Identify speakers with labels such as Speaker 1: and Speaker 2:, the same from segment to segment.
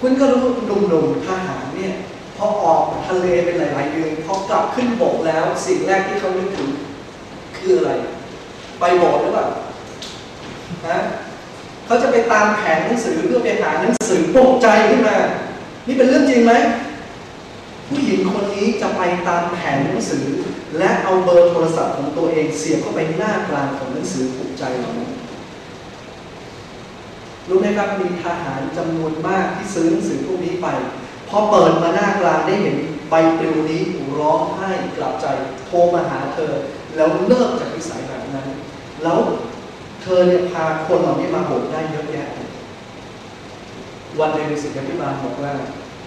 Speaker 1: คุณก็รู้หนุ่มๆทหารเนี่ยพอออกทะเลเป็นหลายๆเดือนพอกลับขึ้นบกแล้ว สิ่งแรกที่เขานึกถึงคืออะไรไปโบสหรือเปล่าฮะเขาจะไปตามแผนหนังสือเพื่อไปหาหนังสือปลุกใจขึ้นมา นี่เป็นเรื่องจริงไหมผู้หญิงคนนี้จะไปตามแผนหนังสือ และเอาเบอร์โทรศัพท์ของตัวเองเสียบเข้าไปหน้ากลางของหนังสือปลุกใจเหล่านั้น รู้ไหมครับมีทหารจำนวนมากที่ซื้อหนังสือพวกนี้ไปพอเปิดมาหน้ากลางได้เห็นใบปลิวนี้ร้องไห้กลับใจโทรมาหาเธอ แล้วเลิกจากนิสัยแบบนั้น แล้วเธอเนี่ยพาคนเหล่านี้มาโบสถ์ได้เยอะแยะ วันหนึ่งสิทธิพิบาลบอกว่า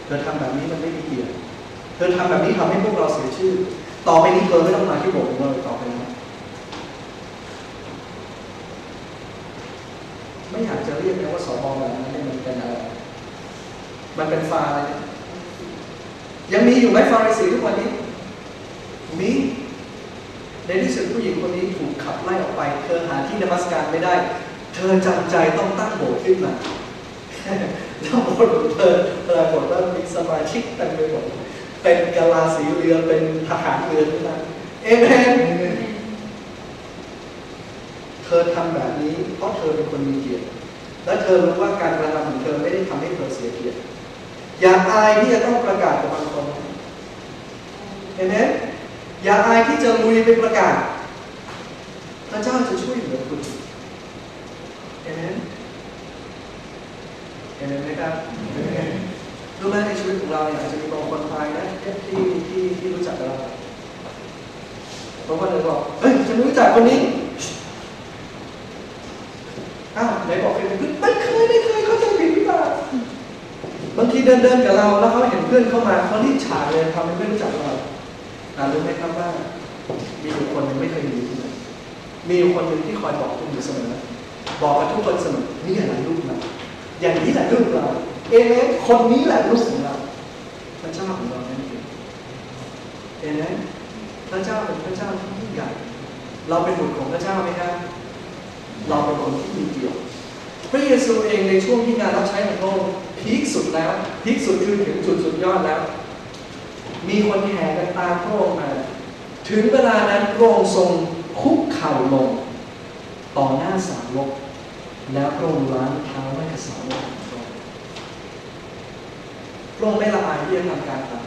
Speaker 1: เธอทำแบบนี้มันไม่มีเกียรติเธอทำแบบนี้ทำให้พวกเราเสียชื่อ ต่อไปนี้เธอไม่ต้องมาที่โบสถ์เราต่อไปแล้ ไม่อยากจะเรียกนะว่าสอบอแบบนั้นเนี่ยมันเป็นอะไร มันเป็นฟาอะไรเนี่ยยังมีอยู่ไหมฟาริสีทุกวันนี้ มีในที่สุดผู้หญิงคนนี้ถูกขับไล่ออกไป เธอหาที่นมัสการไม่ได้ เธอจำใจต้องตั้งโบสถ์ขึ้นมาแล้วโบสถ์ของเธอปรากฏว่ามีสมาชิกเต็มไปหมดเป็นกะลาสีเรือเป็นทหารเรือขึ้นมาเอเมน เธอทำแบบนี้เพราะเธอเป็นคนมีเกียรติ และเธอรู้ว่าการกระทำของเธอไม่ได้ทำให้เธอเสียเกียรติ อย่าอายที่จะต้องประกาศกับบางคนเห็นไหมอย่าอายที่จะลุยไปประกาศ พระเจ้าจะช่วยเหลือคุณเห็นไหมเห็นไหมครับรู้ไหมในชีวิตของเราเนี่ยอาจจะมีบางคนภายนะที่ที่ที่รู้จักเราบางคนเลยบอกเฮ้ยฉันรู้จักคนนี้อ้าวไหนบอกเคยเป็นเพื่อนไม่เคยไม่เคยเขาใจผิดหรือเปล่าบางทีเดินเดินกับเรา แล้วเขาเห็นเพื่อนเข้ามาเขารีบฉาเลยทำเป็นไม่รู้จักเราอ่ารู้ไหมครับว่า มีอยู่คนหนึ่งไม่เคยมีมีอยู่คนหนึ่งที่คอยบอกคุณอยู่เสมอบอกกับทุกคนเสมอนี่แหละลูกเราอย่างนี้แหละลูกเรา เอเมนคนนี้แหละลูกของเราพระเจ้าของเรานั่นเองเอเมนพระเจ้าเป็นพระเจ้าที่ยิ่งใหญ่เราเป็นบุตรของพระเจ้าไหมครับเราเป็นคนที่มีเกียรติพระเยซูเองในช่วงที่งานรับใช้ของพระองค์ พีคสุดแล้วพีคสุดคือถึงจุดสุดยอดแล้ว มีคนแห่กันตามพระองค์มา ถึงเวลานั้นพระองค์ทรงคุกเข่าลง ต่อหน้าสาวก แล้วพระองค์ล้างเท้าให้กับสาวกพระองค์พระองค์ไม่ละอายที่จะทำการตาม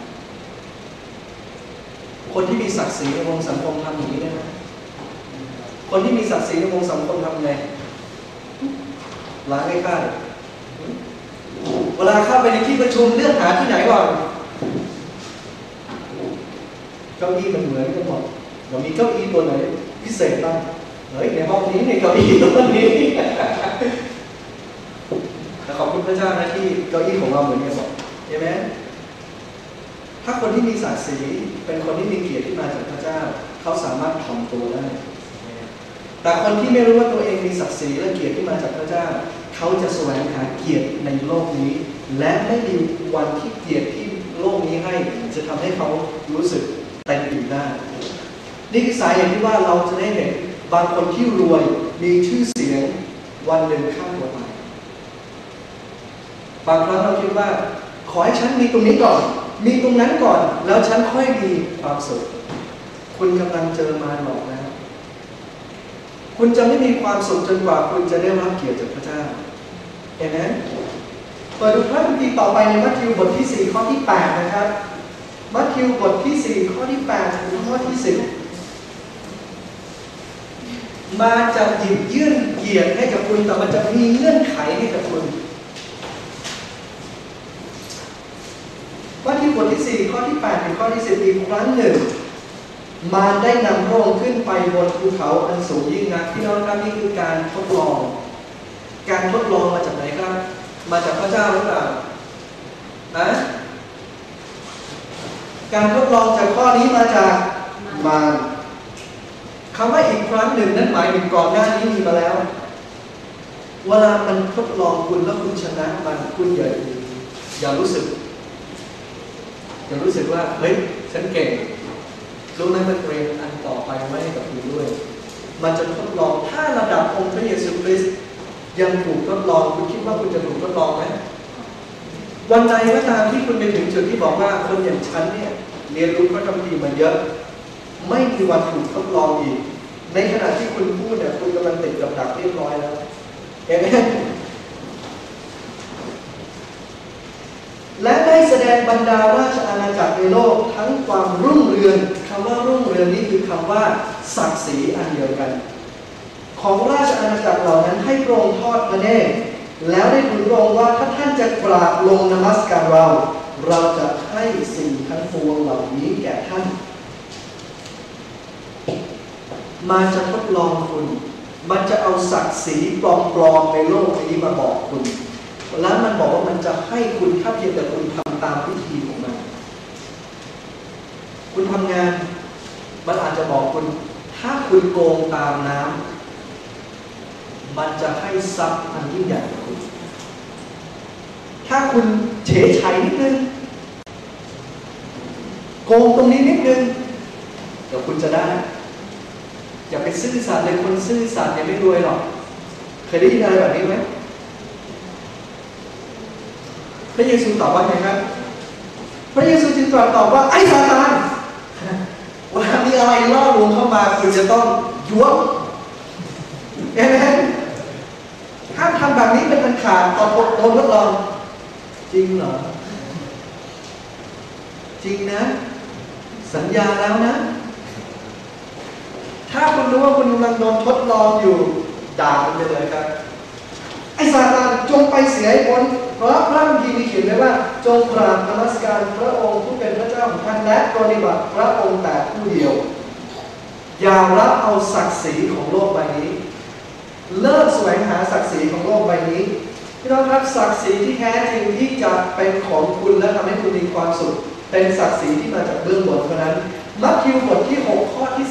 Speaker 1: คนที่มีศักดิ์ศรีในวงสังคมทำอย่างนี้ได้ไหมคนที่มีศักดิ์ศรีในวงสังคมทำไงล้างให้ข้าเลย เวลาเข้าไปในที่ประชุมเลือกหาที่ไหนก่อนเก้าอี้มันเหมือนกันหมดเรามีเก้าอี้ตัวไหนพิเศษบ้างเฮ้ยในห้องนี้ในเก้าอี้ตัวนี้แต่ขอบคุณพระเจ้านะที่เก้าอี้ของเราเหมือนกันหมดใช่ไหมถ้าคนที่มีศักดิ์ศรีเป็นคนที่มีเกียรติที่มาจากพระเจ้า เขาสามารถถ่อมตัวได้ แต่คนที่ไม่รู้ว่าตัวเองมีศักดิ์ศรีและเกียรติที่มาจากพระเจ้า เขาจะแสวงหาเกียรติในโลกนี้ และไม่มีวันที่เกียรติที่โลกนี้ให้จะทำให้เขารู้สึกเต็มอิ่มได้นี่คือสาเหตุที่ว่าเราจะได้เห็นบางคนที่รวยมีชื่อเสียงวันหนึ่งฆ่าตัวตายบางครั้งเราคิดว่า ขอให้ฉันมีตรงนี้ก่อน มีตรงนั้นก่อน แล้วฉันค่อยมีความสุขคุณกำลังเจอมาหลอกแล้วคุณจะไม่มีความสุขจนกว่าคุณจะได้รับเกียรติจากพระเจ้า ห็นไหมเปิดดูพระคัมภีร์ต่อไปในมัทธิวบทที่ 4 ข้อที่ 8 นะครับ มัทธิวบทที่ 4 ข้อที่ 8 ถึงข้อที่ 10 มาจะหยิบยื่นเกียรติให้กับคุณ แต่มันจะมีเงื่อนไขให้กับคุณ มัทธิวบทที่ 4 ข้อที่ 8 ถึงข้อที่ 10 อีกครั้งหนึ่งมารได้นำพระองค์ขึ้นไปบนภูเขาอันสูงยิ่งนักพี่น้องครับนี่คือการทดลอง การทดลองมาจากไหนครับ มาจากพระเจ้าหรือเปล่านะการทดลองจากข้อนี้มาจากมารคำว่าอีกครั้งหนึ่งนั้นหมายถึงก่อนหน้านี้มีมาแล้ว เวลามันทดลองคุณแล้วคุณชนะมันคุณอย่าอย่ารู้สึก อย่ารู้สึกว่าเฮ้ยฉันเก่งรู้ไหมมันเตรียมอันต่อไปไว้ให้กับคุณด้วย มันจะทดลองถ้าระดับองค์พระเยซูคริสต์ ยังถูกทดลองคุณคิดว่าคุณจะถูกทดลองไหมวันใจก็ตามที่คุณไปถึงจุดที่บอกว่าคนอย่างฉันเนี่ยเรียนรู้พระคัมภีมาเยอะ ไม่มีวันถูกทดลองอีก ในขณะที่คุณพูดเนี่ยคุณกำลังติดกับดักเรียบร้อยแล้วเห็นไหมและได้แสดงบรรดาราชอาณาจักรในโลกทั้งความรุ่งเรืองคำว่ารุ่งเรืองนี้คือคำว่าศักดิ์ศรีอันเดียวกัน ของราชอาณาจักรเหล่านั้นให้พระองค์ทอดพระเนตรแล้วได้ทูลพระองค์ว่าถ้าท่านจะกราบลงนมัสการเรา เราจะให้สิ่งทั้งปวงเหล่านี้แก่ท่าน มาจะทดลองคุณ มันจะเอาศักดิ์ศรีปลอมๆในโลกนี้มาบอกคุณ แล้วมันบอกว่ามันจะให้คุณถ้าเพียงแต่คุณทำตามวิธีของมัน คุณทำงาน มันอาจจะบอกคุณ ถ้าคุณโกงตามน้ำ มันจะให้ทรัพย์อันยิ่งใหญ่กับคุณ ถ้าคุณเฉยชัยนิดนึง โกงตรงนี้นิดนึง เดี๋ยวคุณจะได้ อย่าไปซื่อสัตย์เลยคนซื่อสัตย์เนี่ยไม่รวยหรอก เคยได้ยินอะไรแบบนี้ไหมพระเยซูตอบว่าไงครับ พระเยซูจึงตรัสตอบว่าไอ้ซาตานเวลามีอะไรล่อลวงเข้ามาคุณจะต้องยั่วเอเมน ห้ามทำแบบนี้เป็นอันขาดต่อโดนทดลอง จริงเหรอ จริงนะ สัญญาแล้วนะ ถ้าคุณรู้ว่าคุณกำลังโดนทดลองอยู่ด่ามันไปเลยครับไอ้ซาตานจงไปเสียให้พ้นเพราะพระคัมภีร์มีเขียนไว้ว่า จงกราบนมัสการพระองค์ผู้เป็นพระเจ้าของท่านและปฏิบัติพระองค์แต่ผู้เดียว อย่ารับเอาศักดิ์ศรีของโลกใบนี้ เลิกแสวงหาศักดิ์ศรีของโลกใบนี้พี่น้องครับศักดิ์ศรีที่แท้จริงที่จะเป็นของคุณและทำให้คุณมีความสุข เป็นศักดิ์ศรีที่มาจากเบื้องบนเท่านั้นมัทธิวบทที่ 6 ข้อที่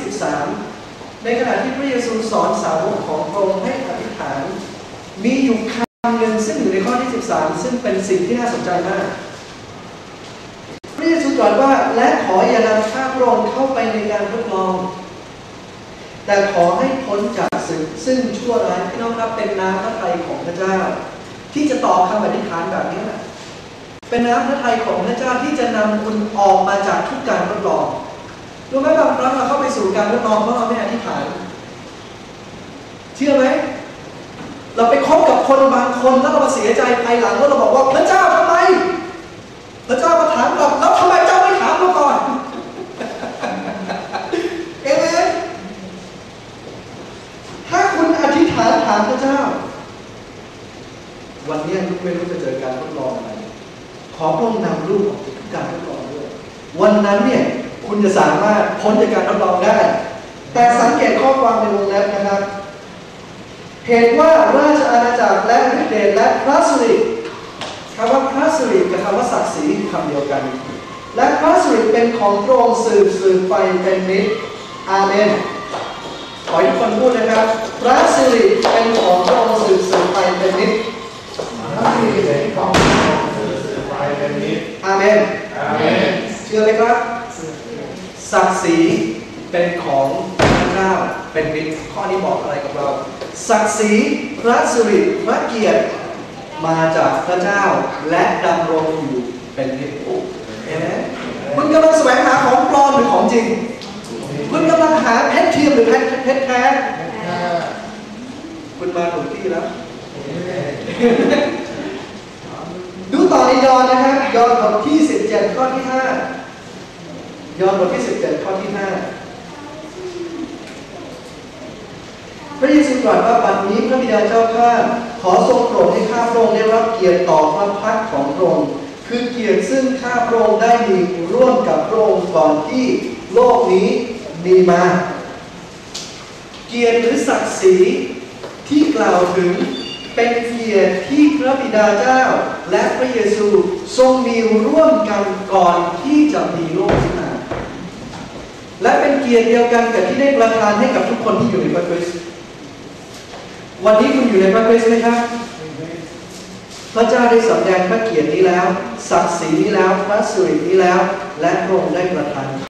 Speaker 1: 13 ในขณะที่พระเยซูสอนสาวกของพระองค์ให้อธิษฐาน มีอยู่คำหนึ่งซึ่งอยู่ในข้อที่ 13 ซึ่งเป็นสิ่งที่น่าสนใจมากพระเยซูตรัสว่าและขออย่านำข้าพระองค์เข้าไปในการทดลอง แต่ขอให้พ้นจาก สิ่งซึ่งชั่วร้ายพี่น้องครับเป็นน้ำพระทัยของพระเจ้า ที่จะตอบคำอธิษฐานแบบนี้นะเป็นน้ำพระทัยของพระเจ้าที่จะนำคุณออกมาจากทุกการทดลองรู้ไหมบางครั้งเราเข้าไปสู่การทดลองเพราะเราไม่อธิษฐานเชื่อไหมเราไปคบกับคนบางคนแล้วเราเสียใจภายหลังแล้วเราบอกว่าพระเจ้าทำไมพระเจ้ามาถามกลับแล้วทำไมเจ้าไม่ถามเราก่อน เอเมนถ้าคุณอธิษฐานถาม พระเจ้า วันนี้ลูกไม่รู้จะเจอการทดลองอะไรขอพระองค์นำลูกออกจากการทดลองด้วย วันนั้นเนี่ยคุณจะสามารถพ้นจากการทดลองได้ แต่สังเกตข้อความในวงเล็บนะครับเหตุว่าราชอาณาจักรและฤทธิเดชและพระสิริคำว่าพระสิริกับคำว่าศักดิ์ศรีคำเดียวกัน และพระสิริเป็นของพระองค์สืบสืบไปเป็นนิจอาเมนขอทุกคนพูดนะครับ พระสิริ เป็นของพระองค์สืบสืบไปเป็นนิจ
Speaker 2: พระสิริเป็นของสืบสืบไปเป็นนิจ
Speaker 1: อาเมน
Speaker 2: อาเมน
Speaker 1: เชื่อไหมครับศักดิ์ศรีเป็นของพระเจ้าเป็นมิตรข้อนี้บอกอะไรกับเราศักดิ์ศรีพระสิริพระเกียรติมาจากพระเจ้าและดำรงอยู่เป็นมิตรเห็นไหมคุณกำลังแสวงหาของปลอมหรือของจริง คุณกำลังหาเพชรเทียมหรือเพชรเพชรแท้ คุณมาถูกที่แล้ว ดูต่อในยอนนะครับยอนบทที่ 17 ข้อที่ 5 ยอนบทที่ 17 ข้อที่ 5 พระเยซูตรัสว่าบัดนี้พระบิดาเจ้าข้าขอทรงโปรดให้ข้าพระองค์ได้รับเกียรติต่อพระพักของพระองค์คือเกียรติซึ่งข้าพระองค์ได้มีร่วมกับพระองค์ก่อนที่โลกนี้มีมา เกียรติหรือศักดิ์ศรี ที่กล่าวถึงเป็นเกียรติที่พระบิดาเจ้า และพระเยซูทรงมีร่วมกันก่อนที่จะมีโลกขึ้นมาและเป็นเกียรติเดียวกันกับที่ได้ประทานให้กับทุกคนที่อยู่ในพระคริสต์วันนี้คุณอยู่ในพระคริสต์ไหมครับพระเจ้าได้สำแดงพระเกียรตินี้แล้วศักดิ์ศรีนี้แล้ว พระสิรินี้แล้ว และพระองค์ได้ประทาน